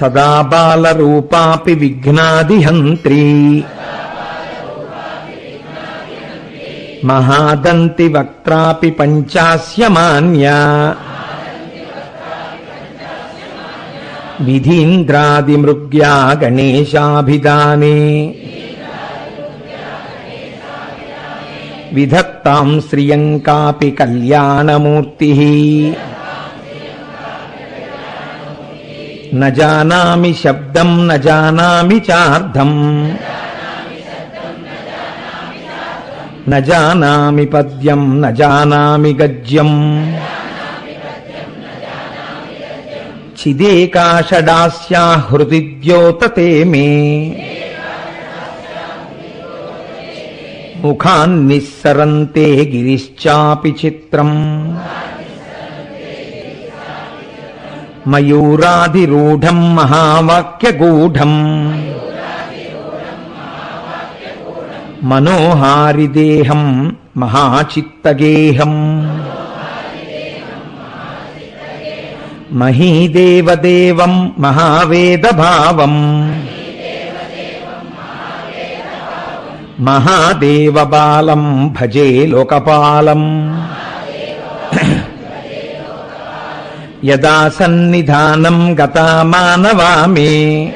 సదా బాలరూపాపి విఘ్నాదిహంత్రీ. మహాదంతి వక్త్రాపి పంచాస్యమాన్యా. విధీంద్రాదిమృగ్యా గణేశాభిధానే విధత్తాం శ్రియంకాపి కళ్యాణమూర్తి. నజానామి శబ్దం నజానామి చార్థం నజానామి పద్యం నజానామి జానామి గద్యం. చిదేకాషడాస్యా హృది ద్యోతతే మే ముఖాన్నిస్సరంతే గిరిశ్చాపి చిత్రం. మయూరాదిరూఢం మహావాక్యగూఢం. మనోహారిదేహం మహాచిత్తగేహం. మహీదేవదేవం మహావేదభావం. మహాదేవబాలం భజే లోకపాలం. యదా సన్నిధానం గతా మానవా మే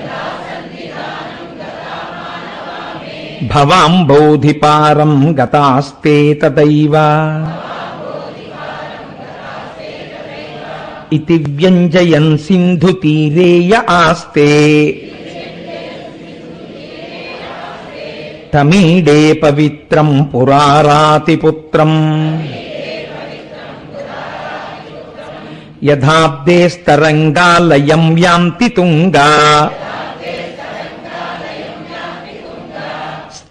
భవాంబోధిపారం గతాస్తే తదైవ. ఇతి వ్యంజయన్ సింధు తీరేయ ఆస్తే. తమీడే పవిత్రం పురారాతిపుత్రం. యథాబ్దేస్తరంగాలయం యాంతి తుంగా.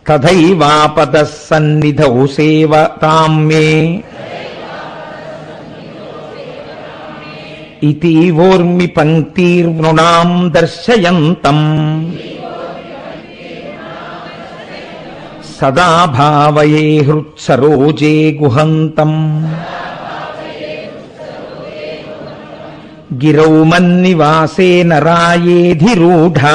తథైవాపద సన్నిధౌ సేవతాం మే. ఇతీవోర్మి పంక్తిర్నృణాం దర్శయంతం. సదా భావయే హృత్సరోజే గుహంతం. గిరౌ మన్నివాసే నరాయేధిరూఢా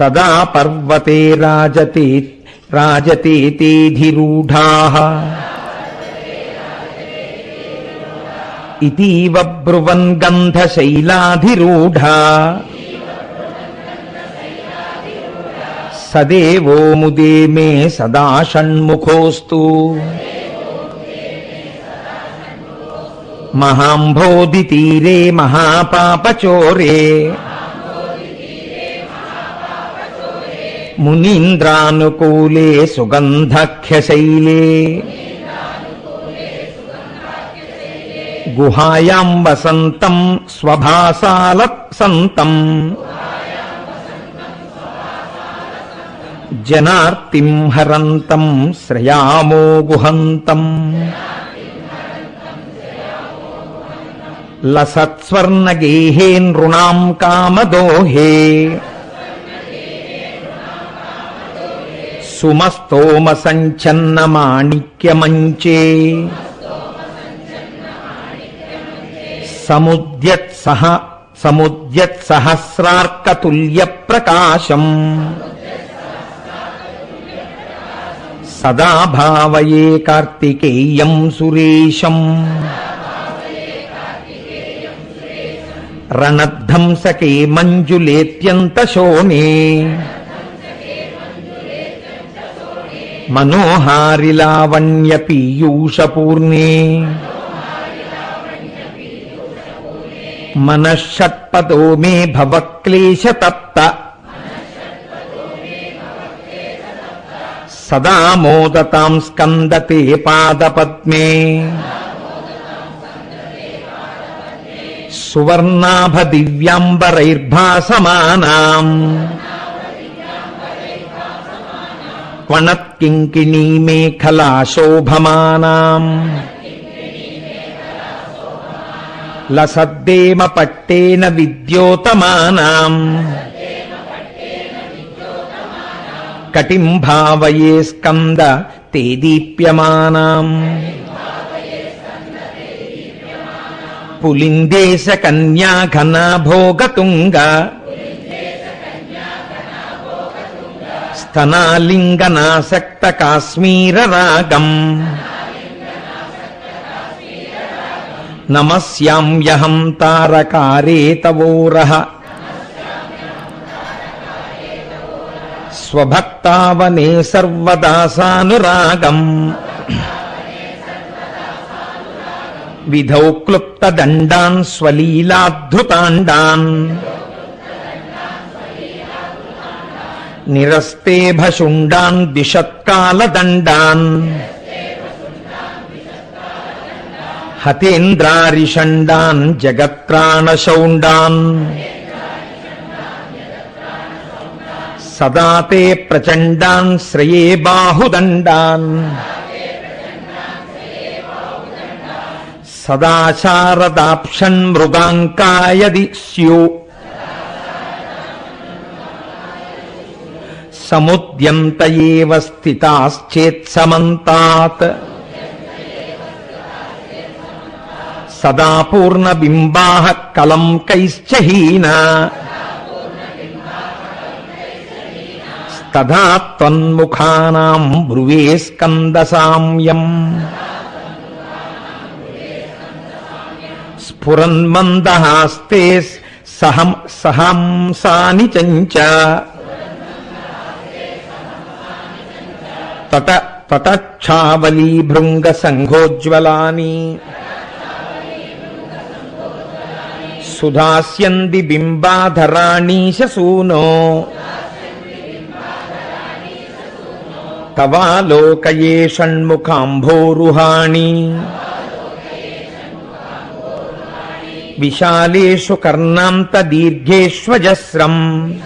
తదా పర్వతే రాజతే రాజతేతేధిరూఢా ఇతీవ బ్రువన్ గంధశైలాధిరూఢా సదేవో ముదే మే సదా షణ్ముఖోస్తు. మహాంభోధి తీరే మహాపాపచోరే. మునీంద్రానుకూలే సుగంధఖ్యశైలే. గుహాయాం వసంతం స్వభాసాల సంతం. జనార్తిం హరంతం శ్రయామో గుహంతం. లసత్స్వర్ణగేహే నృణాం కామదోహే. సుమస్తోమ సంచన్న మాణిక్యమంచే సముద్యత్సహ సముద్యత్సహస్రార్కతుల్య ప్రకాశం సదా భావయే కార్తికేయం సురేశం. రణధ్వంసకే మంజులేత్యంత శోణే మనోహారి లావణ్య పీయూషపూర్ణే మనషట్పదో మే భవక్లేశతప్త. సదా మోదతాం స్కందతే పాదపద్మే. సువర్ణాభ దివ్యాంబరైర్భాసమానాం క్వణత్కింకిణీ మేఖలా శోభమానాం లసద్దేమ పట్టేన విద్యోతమానాం కటిం భావయే స్కంద తే పులిందేశ కన్యా ఘన భోగతుంగ స్తనాలింగనాసక్త కాశ్మీర రాగం నమస్యామ్యహం తారకారే తవోరః స్వభక్తావనే సర్వదాసానురాగం. విధౌ క్లుప్తదండాన్ స్వలీలాద్ధృతాండాన్ నిరస్తేభశుండాన్ దిశత్కాలదండాన్ హతేంద్రారిషండాన్ జగత్రాణశౌండాన్ సదా తే ప్రచండాన్ శ్రయే బాహుదండాన్ సదా మృగాంకాయది స్యు సముద్యంత స్థితాశ్చేత్సమంతాత్ సదా పూర్ణబింబా పూర్ణబింబాః కలంకైశ్చహీనా తథా త్వన్ముఖానాం బ్రువే స్కందసామ్యం పురన్మందహాస్తే సహం సహంసాని చంచ తట తటఛావలీ భృంగ సంఘోజ్వలాని సుధాస్యంది బింబాధరాణీశూనో తవాలోకయే షణ్ముఖాంభోరుహాణి విశాలేషు కర్ణాంత దీర్ఘేష్వజస్రం.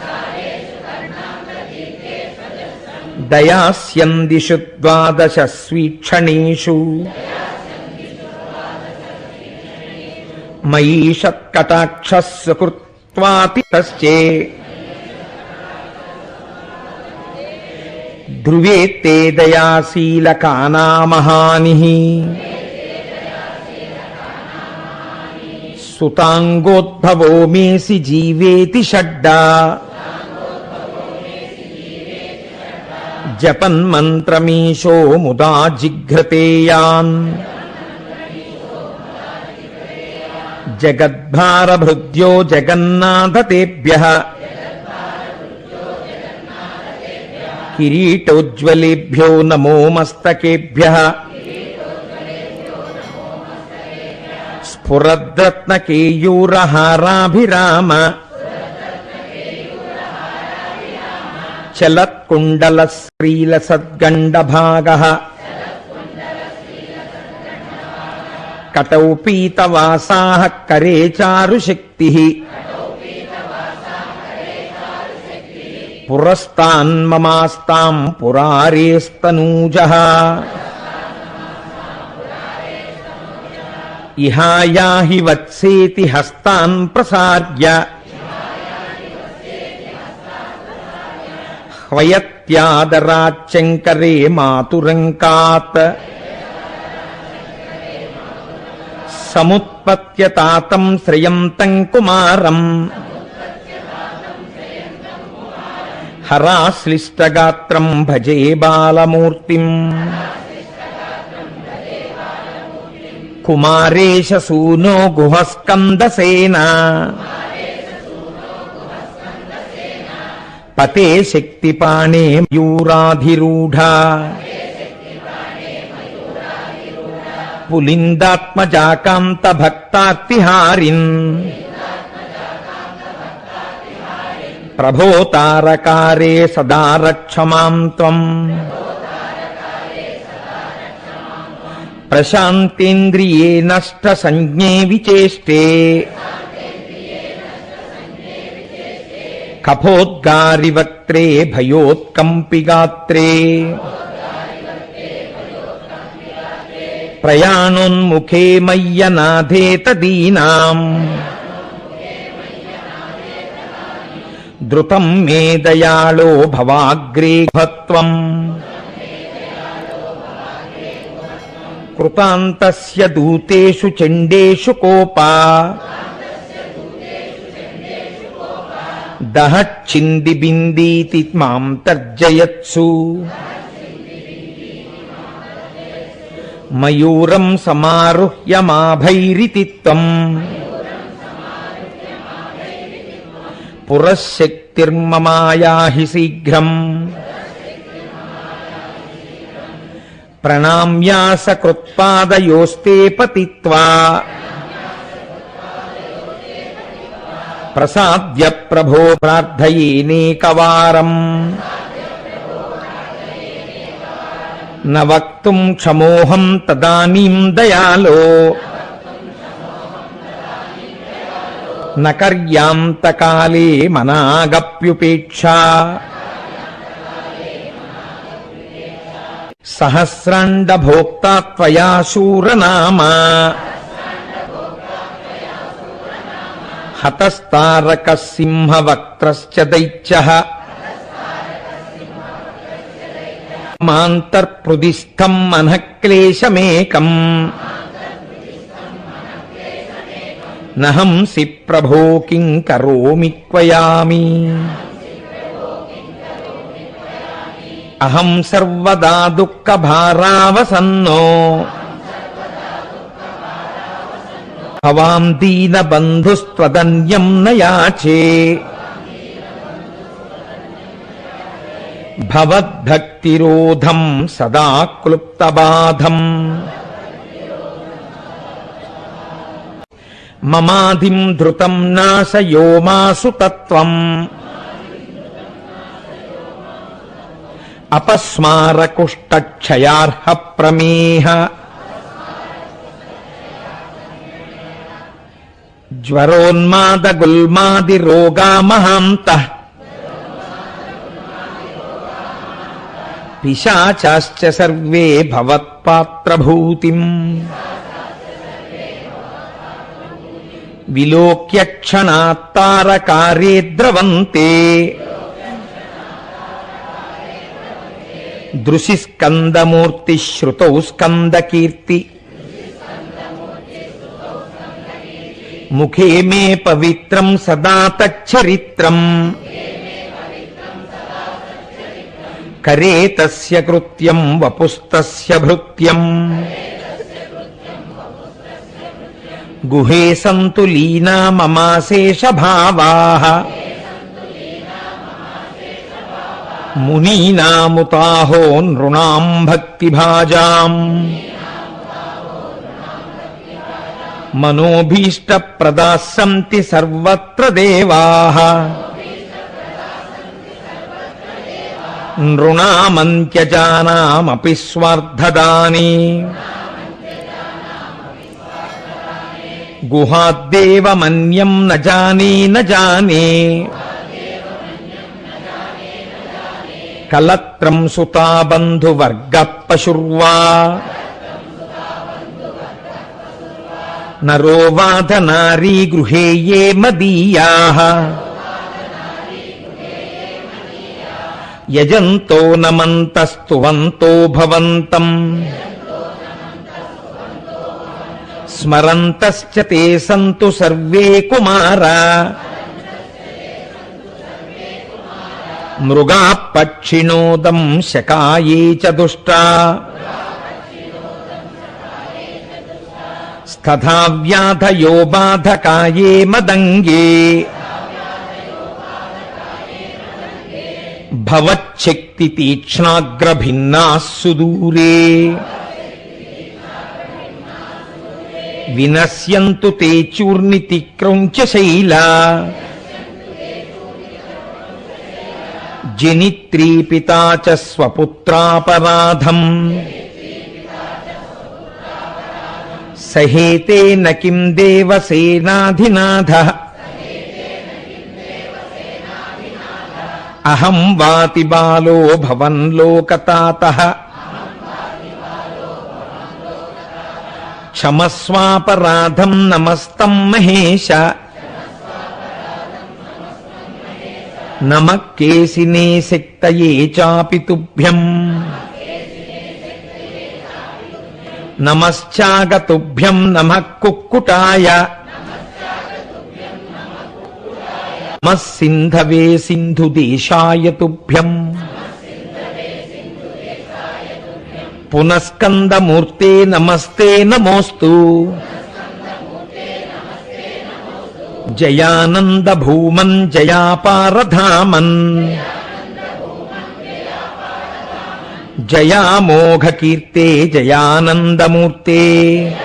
దయాస్యందిషు ద్వాదశ స్వీక్షణీషు. మయీషత్కటాక్షస్సుకృత్వాతి తశ్చే ధ్రువే తే దయాశీలకానామహాని. సుతాంగోద్భవో మేసి జీవేతి షడ్డా. జపన్మంత్రమీశో ముదా జిఘ్రతేయాన్. జగద్భారభృద్యో జగన్నాథతేభ్య. కిరీటోజ్వలేభ్యో నమో మస్తకేభ్య. స్ఫురద్రత్నకేయూరహారాభిరామ చలత్కుండల శ్రీల సద్గండభాగ కటౌ పీతవాసా కరే చారుశక్తి పురస్తాన్మమాస్తాం పురారేస్తనూజ. ఇహాయాహి వత్సేతి హస్తాన్ ప్రసార్య. హ్వయత్యాదరాచ్చంకరే మాతురంకాత్. సముత్పత్యతాతం శ్రయంతం కుమారం. హరాశ్లిష్టగాత్రం భజే బాలమూర్తిం. కుమారేశ సూనో గుహస్కందసేన పతే శక్తిపాణే మయూరాధిరూఢ. పులిందాత్మజాకాంత భక్తార్తిహారిన్ ప్రభో తారకారే సదా రక్షమాం త్వం. ప్రశాంతేంద్రియే నష్ట సంజ్ఞే విచేష్టే కఫోద్గారివక్త్రే భయోత్కంపిగాత్రే ప్రయాణోన్ముఖే మయ్యనాథేత దీనాం ధృతం మే దయాళో భవాగ్రే భత్వం కృతాంతస్య దూతేషు చండేషు కోపా. దహచ్చింది బిందీతి మాం తర్జయత్సు. మయూరం సమారుహ్య మాభైరితి త్వం. పురశక్తిర్మమాయాహి శీఘ్రం. ప్రణామ్యాసకృత్పాదయోస్తే పతిత్వా ప్రసాద్య ప్రభో ప్రార్థయేనేకవారం న వక్తుం క్షమోహం తదానీం దయాలో న కర్యాంతకాలే మనాగప్యుపేక్షా సహస్రాండభోక్తా త్వయా శూరనామా. హతస్తారక సింహవక్త్రశ్చ దైత్య. మాంతర్పృదిస్థం మనఃక్లేశమేకం. నహంసి ప్రభో కిం కరోమి క్వయామి అహం సర్వదా దుఃఖభారావసన్నో. భవాం దీనబంధుస్త్వదన్యం న యాచే భవద్భక్తిరోధం సదా క్లుప్తబాధం. మమాదిం ధృతం నాశయో మాసు తత్వం అపస్మారకుష్టక్షయార్హ ప్రమేహ జ్వరోన్మాద రోగా మహాంత పిశాచాశ్చ సర్వే భవత్పాత్రభూతిం. విలోక్య క్షణాత్తారకారే ద్రవంతే దృశి స్కందమూర్తి శ్రుతౌ స్కందకీర్తి. ముఖే మే పవిత్రం సదా తచ్చరిత్రం. కరే తస్య కృత్యం వపుస్తస్య భృత్యం. గుహే సంతు లీనా మమాశేష భావాః మునీనాముతాహో నృణాం భక్తిభాజాం మనోభీష్ట ప్రదాసంతి సర్వత్ర దేవాః నృణామంత్యజానామపి స్వార్థదాని గుహాద్దేవమన్యం న జానే న జానే కలత్రం సుతా బంధువర్గ పశుర్వా నరో వాధ నారీ గృహే ఏ మదీయాః. యజంతో నమంతస్తువంతో భవంతం. స్మరంతశ్చ తే సంతు సర్వే కుమారా. మృగా పక్షిణోదం శకాయీ చ దుష్టా. స్తథా వ్యాధయో బాధకాయే మదంగే. భవచ్చక్తి తీక్ష్ణాగ్రభిన్నా సుదూరే వినశ్యంతు తే చూర్ణితి క్రౌంచ శైలా. జనిత్రీపితా చ స్వపుత్రాపరాధం సహేతే నకిం దేవసేనాధినాథ అహం వాతి బాలో భవన్ లోకతాత క్షమస్వాపరాధం నమస్తం మహేశ నమ కేసినే శక్తయే చాపి తుభ్యం. నమశ్చాగతుభ్యం నమ కుక్కుటాయ. నమః సింధవే సింధుదేశాయ తుభ్యం. పునస్కందమూర్తే నమస్తే నమోస్తు. జయానంద భూమన్ జయాపారధామన్. జయామోఘకీర్తే జయానందమూర్తే.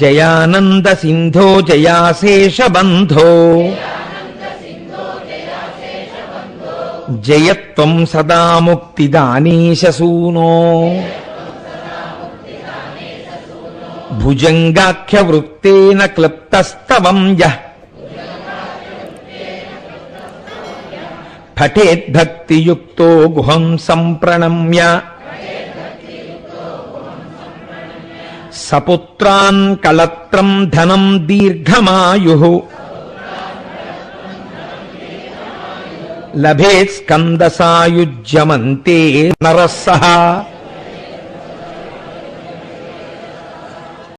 జయానంద సింధో జయాశేషబంధో. జయత్వం సదా ముక్తిదానీశసూనో భుజంగాఖ్యవృత్తేన క్లుప్తస్తవం యః పఠేద్భక్తియుక్తో గుహం సంప్రణమ్య సపుత్రాన్ కళత్రం ధనం దీర్ఘమాయు లభేత్ స్కందసాయుజ్యమంతే నరస్సహ